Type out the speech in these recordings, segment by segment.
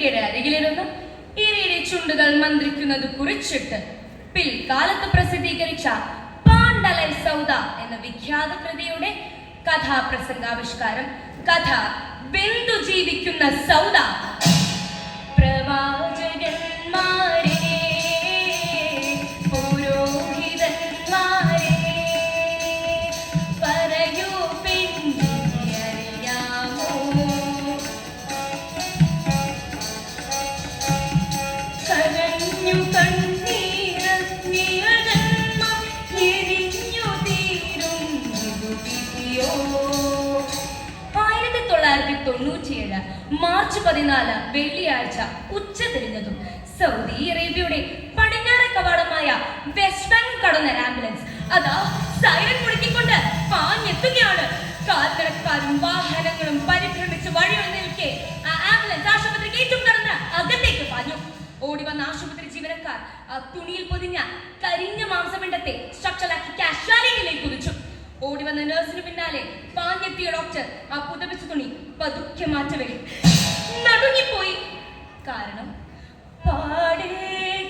ആശുപത്രിക്കിടയ്ക്കിടെ അരികിലിരുന്ന് ഇരയുടെ ചുണ്ടുകൾ മന്ത്രിക്കുന്നത് കുറിച്ചിട്ട് പിൽക്കാലത്ത് പ്രസിദ്ധീകരിച്ച പാണ്ഡലൻ സൗദ എന്ന വിഖ്യാത കൃതിയുടെ കഥാപ്രസംഗാവിഷ്കാരം കഥ ബിന്ദു ജീവിക്കുന്ന സൗദ മാർച്ച് പതിനാല് വെള്ളിയാഴ്ച ഉച്ച തിരിഞ്ഞതും സൗദി അറേബ്യയുടെ പടിഞ്ഞാറ കവാടമായ വെസ്റ്റ് ബാങ്ക് കടന്ന ആംബുലൻസ് അതാ സൈറൻ മുഴക്കിക്കൊണ്ട് പാഞ്ഞെത്തുകയാണ്. കാൽനടക്കാരും വാഹനങ്ങളും പരിഭ്രമിച്ച് വഴിയൊഴി നിൽക്കെ ആ ആംബുലൻസ് ആശുപത്രി ഏറ്റവും കടന്ന് അകത്തേക്ക് പാഞ്ഞു. ഓടി വന്ന ആശുപത്രി ജീവനക്കാർ തുണിയിൽ പൊതിഞ്ഞ കരിഞ്ഞ മാംസപിണ്ടത്തെ സ്ട്രക്ചറാക്കി കാഷ്വാലിറ്റിയിലേക്ക് കുതിച്ചു. ഓടി വന്ന നഴ്സിന് പിന്നാലെ പാഞ്ഞെത്തിയ ഡോക്ടർ ആ പുതപ്പിച്ച തുണി പതുക്കെ മാറ്റവേ നടുങ്ങിപ്പോയി. കാരണം പാടേ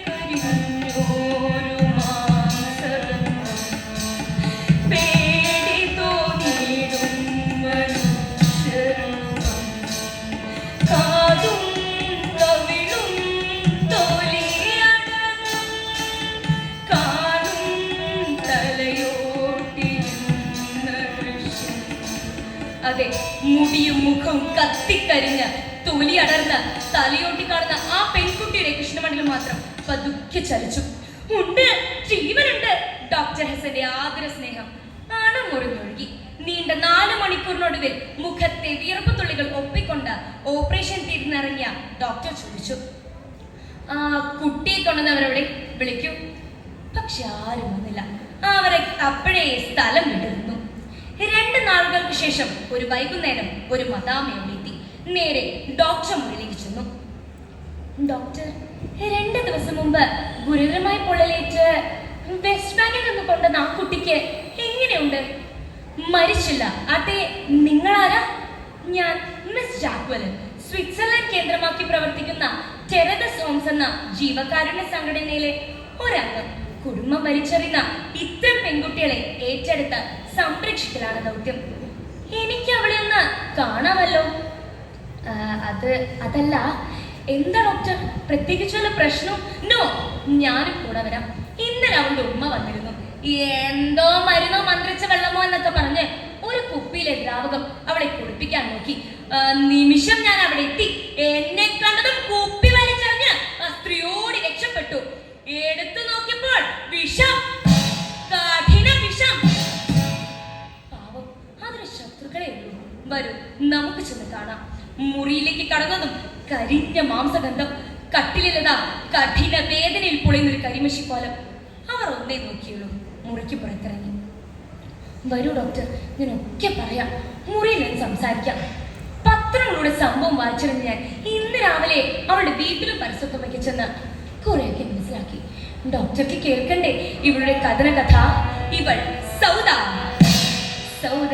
കരിഞ്ഞോരു മുടിയും മുഖവും കത്തിക്കരിഞ്ഞ് തൊലി അടർന്ന് തലയോട്ടി കാണുന്ന ആ പെൺകുട്ടിയുടെ കൃഷ്ണമണ്ഡലം മാത്രം പതുക്കെ ചലിച്ചു. ഉണ്ട് ജീവനുണ്ട് ഡോക്ടർ ഹസന്റെ ആദര സ്നേഹം അണമുറിഞ്ഞൊഴുകി നീണ്ട നാല് മണിക്കൂറിനൊടുവിൽ മുഖത്തെ വിയർപ്പ് തുള്ളികൾ ഒപ്പിക്കൊണ്ട് ഓപ്പറേഷൻ തിരിഞ്ഞിറങ്ങിയ ഡോക്ടർ ചോദിച്ചു. ആ കുട്ടിയെ കൊണ്ടുവന്നവരവിടെ? വിളിക്കൂ. പക്ഷെ ആരും വന്നില്ല. അവരെ അപ്പോഴേ സ്ഥലം വിട്ടിരുന്നു. രണ്ട് നാളുകൾക്ക് ശേഷം ഒരു വൈകുന്നേരം ഒരു മദാമയോടെ എത്തി നേരെ ഡോക്ടർ മുറിയിലേക്ക് ചെന്നു. ഡോക്ടർ രണ്ട് ദിവസം മുമ്പ് ഗുരുതരമായ പൊള്ളലേറ്റ് വെസ്റ്റ് ബാങ്കിൽ നിന്ന് കൊണ്ടുവന്ന ആ കുട്ടിക്ക് എങ്ങനെയുണ്ട്? മരിച്ചില്ല. അതെ നിങ്ങളാരാ? ഞാൻ മിസ് ജാക്വൽ. സ്വിറ്റ്സർലൻഡ് കേന്ദ്രമാക്കി പ്രവർത്തിക്കുന്ന ടെറദസ് ഹോംസ് എന്ന ജീവകാരുണ്യ സംഘടനയിലെ ഒരംഗം. കുടുംബം വലിച്ചെറിയുന്ന ഇത്തരം പെൺകുട്ടികളെ ഏറ്റെടുത്ത് സംരക്ഷിക്കലാണ് ദൗത്യം. എനിക്ക് അവളെ ഒന്ന് കാണാമല്ലോ? അത് അതല്ല. എന്താ ഡോക്ടർ പ്രത്യേകിച്ച് വല്ല പ്രശ്നം? നോ ഞാനും കൂടെ വരാം. ഇന്നലെ അവളുടെ ഉമ്മ വന്നിരുന്നു. എന്തോ മരുന്നോ മന്ത്രിച്ച വെള്ളമോ എന്നൊക്കെ പറഞ്ഞ് ഒരു കുപ്പിയിലെ ദ്രാവകം അവളെ കുടിപ്പിക്കാൻ നോക്കി. നിമിഷം ഞാൻ അവിടെ എത്തി. എന്നെ കണ്ടതും കുപ്പി നമുക്ക് ചെന്ന് കാണാം. മുറിയിലേക്ക് കടന്നതും കരിഞ്ഞ മാംസഗന്ധം കട്ടിലിലതാ കഠിന വേദനയിൽ പൊളിയുന്നൊരു കരിമശിക്കോലം അവർ ഒന്നേ നോക്കിയുള്ളൂ. മുറിക്ക് പുറത്തിറങ്ങി. വരൂ ഡോക്ടർ ഞാൻ ഒക്കെ പറയാം. മുറിയിൽ നിന്ന് സംസാരിക്കാം. പത്രങ്ങളുടെ സംഭവം വായിച്ചിരുന്ന ഞാൻ ഇന്ന് രാവിലെ അവളുടെ വീട്ടിലും പരിസ്ഥിതിക്ക് ചെന്ന് കുറെയൊക്കെ മനസ്സിലാക്കി. ഡോക്ടർക്ക് കേൾക്കണ്ടേ? ഇവളുടെ കഥന കഥ ഇവൾ സൗദ. സൗദ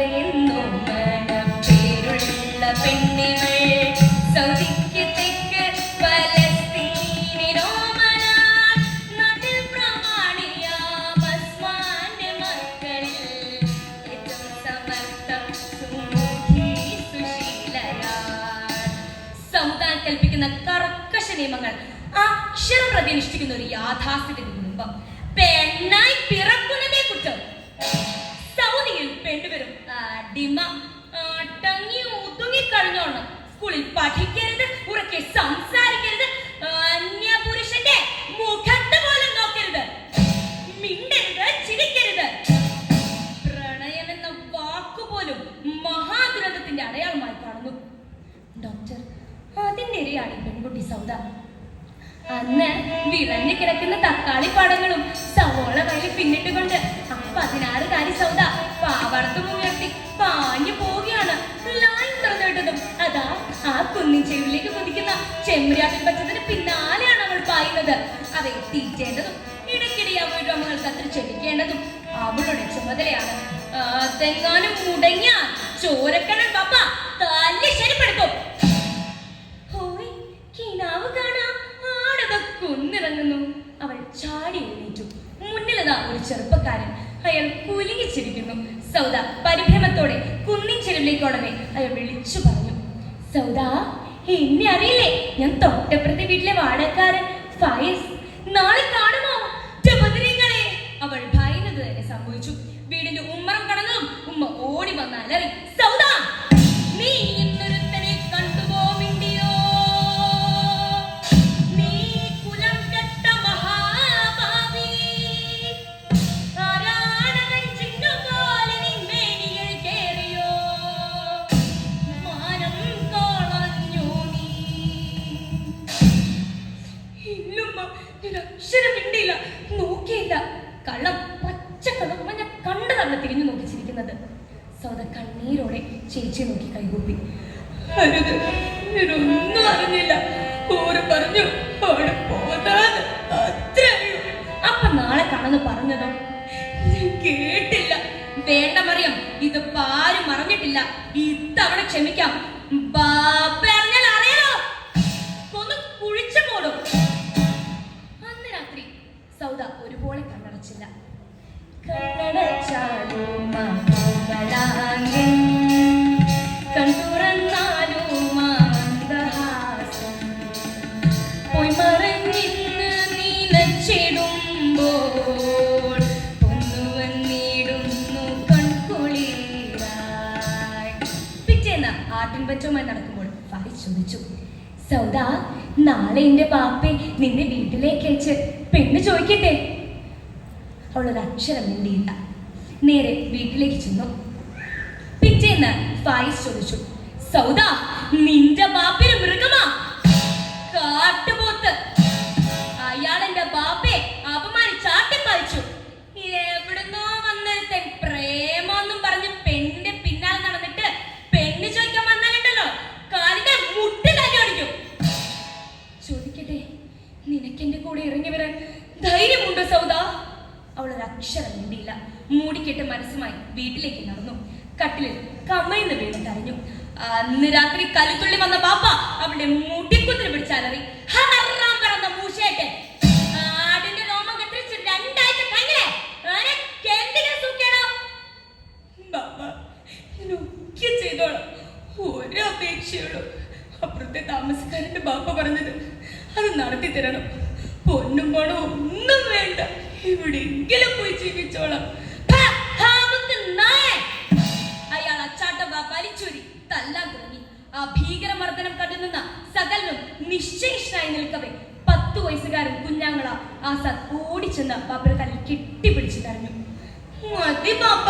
പിന്നിട്ടുകൊണ്ട്. പതിനാറ് കാരി സൗദ. പാവർത്തും ഉയർത്തി പാഞ്ഞു പോവുകയാണ്. ലൈൻ തുറന്നു അതാ ആ കുന്നിൻ ചെവിലേക്ക് കുതിക്കുന്ന ചെമ്മരിയാട്ടിൽ പച്ചതിന് പിന്നാലെയാണ് അവൾ പായുന്നത്. അവയെ തിരിച്ചേണ്ടതും ഇടയ്ക്കിടെ അവളുടെ അമ്മകൾക്ക് അത്ര ക്ഷമിക്കേണ്ടതും അവളുടെ ചുമതലയാണ്. തെങ്ങാനും മുടങ്ങിയാൽ ചോരക്കണൻ പപ്പ തല്ലി ശരിപ്പെടുത്തും. ഹോയ് കിനാവ് കാണാം. ആടത കുന്നിറങ്ങുന്നു. ചെറുപ്പക്കാരൻ. അയാൾ കുലുങ്ങിച്ചിരിക്കുന്നു. സൗദ പരിഭ്രമത്തോടെ കുന്നിൻ ചെരുവിലേക്കോടനെ അയാൾ വിളിച്ചു പറഞ്ഞു. സൗദ എന്നെ അറിയില്ലേ? ഞാൻ തൊട്ടപ്പുറത്തെ വീട്ടിലെ വാടകക്കാരൻ ഫയസ് നാളെ കാണുമോ? അവൾ ഭയന്നത് തന്നെ സംഭവിച്ചു. വീടിന്റെ ഉമ്മറം കടന്നതും ഉമ്മ ഓടി വന്ന് അലറി സൗദ കള്ളം പച്ചക്കള്ളം ഞാൻ തന്നെ തിരിഞ്ഞു നോക്കിച്ചിരിക്കുന്നത്. സൗദ കണ്ണീരോടെ ചേച്ചി നോക്കി കൈകൂപ്പി. ഞാനൊന്നും അറിഞ്ഞില്ല. ഓര് പറഞ്ഞു അവിടെ പോതാന്ന് അത്രയും അപ്പൊ നാളെ കാണുന്നു പറഞ്ഞതോ കേട്ടില്ല. വേണ്ട മറിയം ഇത് ആരും അറിഞ്ഞിട്ടില്ല ഇത്തവണ ക്ഷമിക്കാം. ബാപ്പ കണ്ണടച്ചില്ല കണ്ണടച്ചാലോ മന്ദഹാസം നടക്കുമ്പോൾ നാളെ എന്റെ ബാപ്പെ നിന്റെ വീട്ടിലേക്ക് അയച്ച് പെണ്ണ് ചോദിക്കട്ടെ? അവളൊരു അക്ഷരം മിണ്ടിയില്ല. നേരെ വീട്ടിലേക്ക് ചെന്നു. പിറ്റേന്ന് ഫായിസ് ചോദിച്ചു സൗദ നിന്റെ ബാപ്പിന് മൃഗമാ? കാട്ടുപോത്ത് തല്ലാൻ തുടങ്ങി ആ ഭീകരമർദ്ദനം കണ്ടുനിന്ന സകലനും നിശ്ചയിഷ്ടായി നിൽക്കവേ. പത്തു വയസ്സുകാരൻ കുഞ്ഞാങ്ങള ആസാദ് ഓടിച്ചെന്ന് ബാപ്പയുടെ തലയിൽ കെട്ടിപ്പിടിച്ചു കരഞ്ഞു. മതി ബാപ്പ.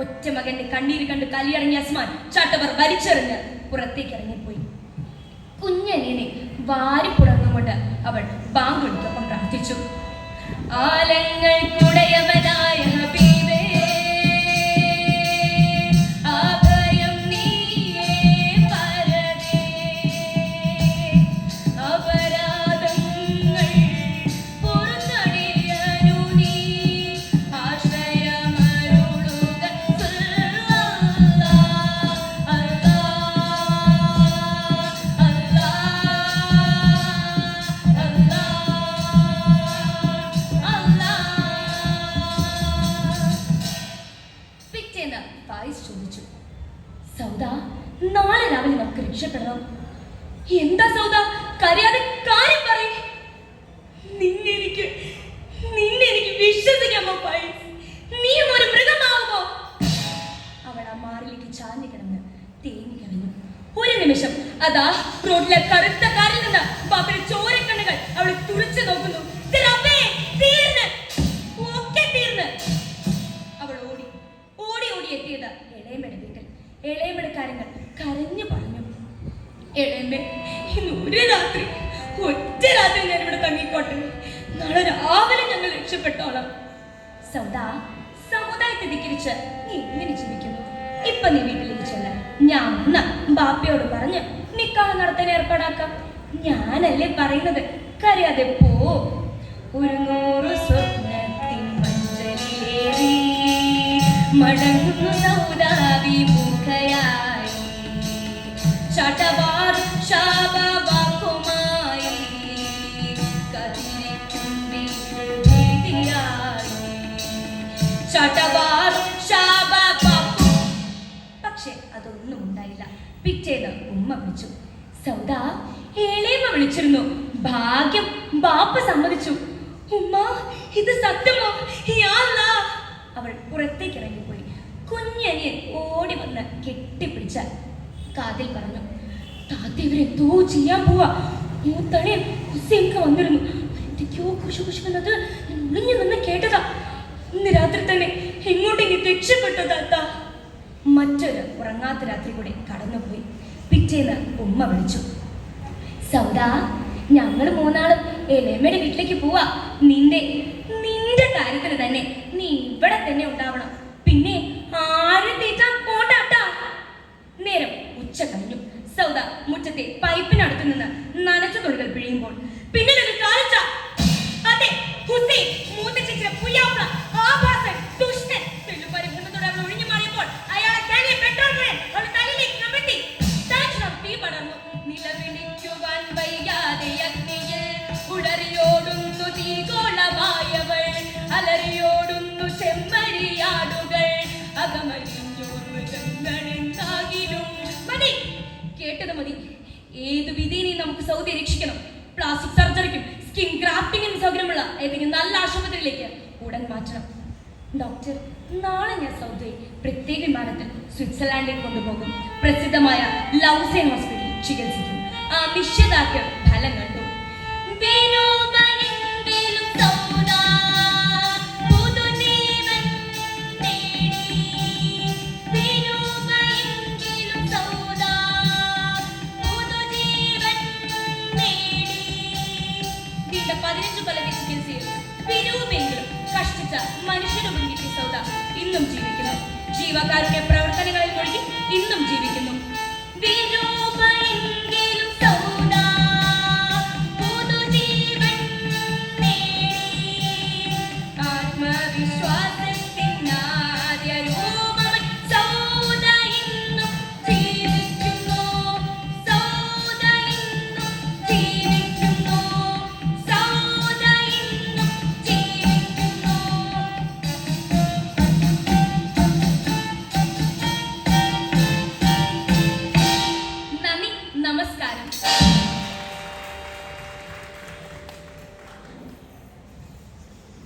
ഒറ്റ മകന്റെ കണ്ണീര് കണ്ട് കലിയിറങ്ങിയ അസ്മാൻ ചാട്ടവർ വലിച്ചെറിഞ്ഞ് പുറത്തേക്ക് ഇറങ്ങിപ്പോയി. കുഞ്ഞനിയനെ വാരിപ്പുടർന്നുകൊണ്ട് അവൾ ബാങ്കുളിക്കൊപ്പം പ്രാർത്ഥിച്ചു. ആലങ്ങൾ ഹബീബേ അതാ റോഡിലെ കറുത്ത കാറിൽ നിന്ന് ബാബയുടെ ചോരക്കണ്ണുകൾ അവളെ തുറച്ചു നോക്കുന്നു. അവൾ ഓടി ഓടി ഓടി എത്തിയത് ഇളയമയുടെ വീട്ടിൽ. കാര്യങ്ങൾ കരഞ്ഞു പറഞ്ഞു. ഇന്ന് ഒരു രാത്രി ഒറ്റ രാത്രി ഞാൻ ഇവിടെ തങ്ങിക്കോട്ടെ. നാളെ രാവിലെ ഞങ്ങൾ രക്ഷപ്പെട്ടോളാം. സൗദാ സമുദായത്തെ ധിക്കരിച്ച് നീ എങ്ങനെ ജീവിക്കുന്നു? ഇപ്പൊ നീ വീട്ടിലേക്ക് ചെല്ല ഞാൻ ബാപ്പയോട് പറഞ്ഞ് നിക്കാഹ് നടത്താൻ ഏർപ്പാടാക്കാം. ഞാനല്ലേ പറയുന്നത്? കരയാതെ പോ. ഒരു നൂറ് സ്വപ്നത്തിൻ മടങ്ങുന്നു ഉമ്മ വിളിച്ചു. സൗദ ഏളേമ്മ വിളിച്ചിരുന്നു. ഭാഗ്യം ബാപ്പ സമ്മതിച്ചു. ഉമ്മ ഇത് സത്യമോ. അവൾ പുറത്തേക്ക് ഇറങ്ങിപ്പോയി. കുഞ്ഞനിയൻ ഓടി വന്ന് കെട്ടിപ്പിടിച്ച കാതിൽ പറഞ്ഞു താത്ത ഇവരെന്തോ ചെയ്യാൻ പോവാ. മൂത്തണിയൻ ഹുസൈൻക്ക് വന്നിരുന്നു. എന്തൊക്കെയോ കുശു കുശുക്കുന്നത് ഒളിഞ്ഞു നിന്ന് കേട്ടതാ. ഇന്ന് രാത്രി തന്നെ എങ്ങോട്ടെങ്കിൽ രക്ഷപ്പെട്ടു താത്ത. മറ്റൊരു ഉറങ്ങാത്ത രാത്രി കൂടെ കടന്നുപോയി. പിറ്റേന്ന് ഉമ്മ വിളിച്ചു. സൗദ ഞങ്ങൾ മൂന്നാളും എലേമ്മയുടെ വീട്ടിലേക്ക് പോവാ. നിന്റെ നിന്റെ കാര്യത്തിന് തന്നെ നീ ഇവിടെ തന്നെ ഉണ്ടാവണം. പിന്നെ ആരും തീറ്റാൻ പോണ്ടാട്ടാ നേരം ഉച്ച കഴിഞ്ഞു. സൗദ മുറ്റത്തെ പൈപ്പിനടുത്ത് നിന്ന് നനച്ച തുണികൾ പിഴിയുമ്പോൾ പിന്നിലൊരു കാലച്ച അതെ ഹുസൈൻ മൂത്ത ചേച്ചിയുടെ പുയ്യാപ്ല ആഭാസൻ ഏത് വിധിനെയും നമുക്ക് സൗദി രക്ഷിക്കണം. പ്ലാസ്റ്റിക് സർജറിക്കും സ്കിൻ ഗ്രാഫ്റ്റിംഗിനും സൗകര്യമുള്ള ഏതെങ്കിലും നല്ല ആശുപത്രിയിലേക്ക് ഉടൻ മാറ്റണം. ഡോക്ടർ നാളെ ഞാൻ സൗദി പ്രത്യേക വിമാനത്തിൽ സ്വിറ്റ്സർലാൻഡിൽ കൊണ്ടുപോകും. പ്രസിദ്ധമായ ലൗസേൻ ഹോസ്പിറ്റലിൽ ചികിത്സിക്കും. ആ നിശ്ചയദാർഢ്യം ഫലം കണ്ടു പതിനഞ്ച് കൊല്ലം ചികിത്സയിൽ പിരിവുമെങ്കിലും കഷ്ടിച്ച മനുഷ്യരൂപം കിട്ടിയ സൗദ ഇന്നും ജീവിക്കുന്നു. ജീവകാരുണ്യ പ്രവർത്തനങ്ങളിൽ മുഴുകി ഇന്നും ജീവിക്കുന്നു. വിരൂപ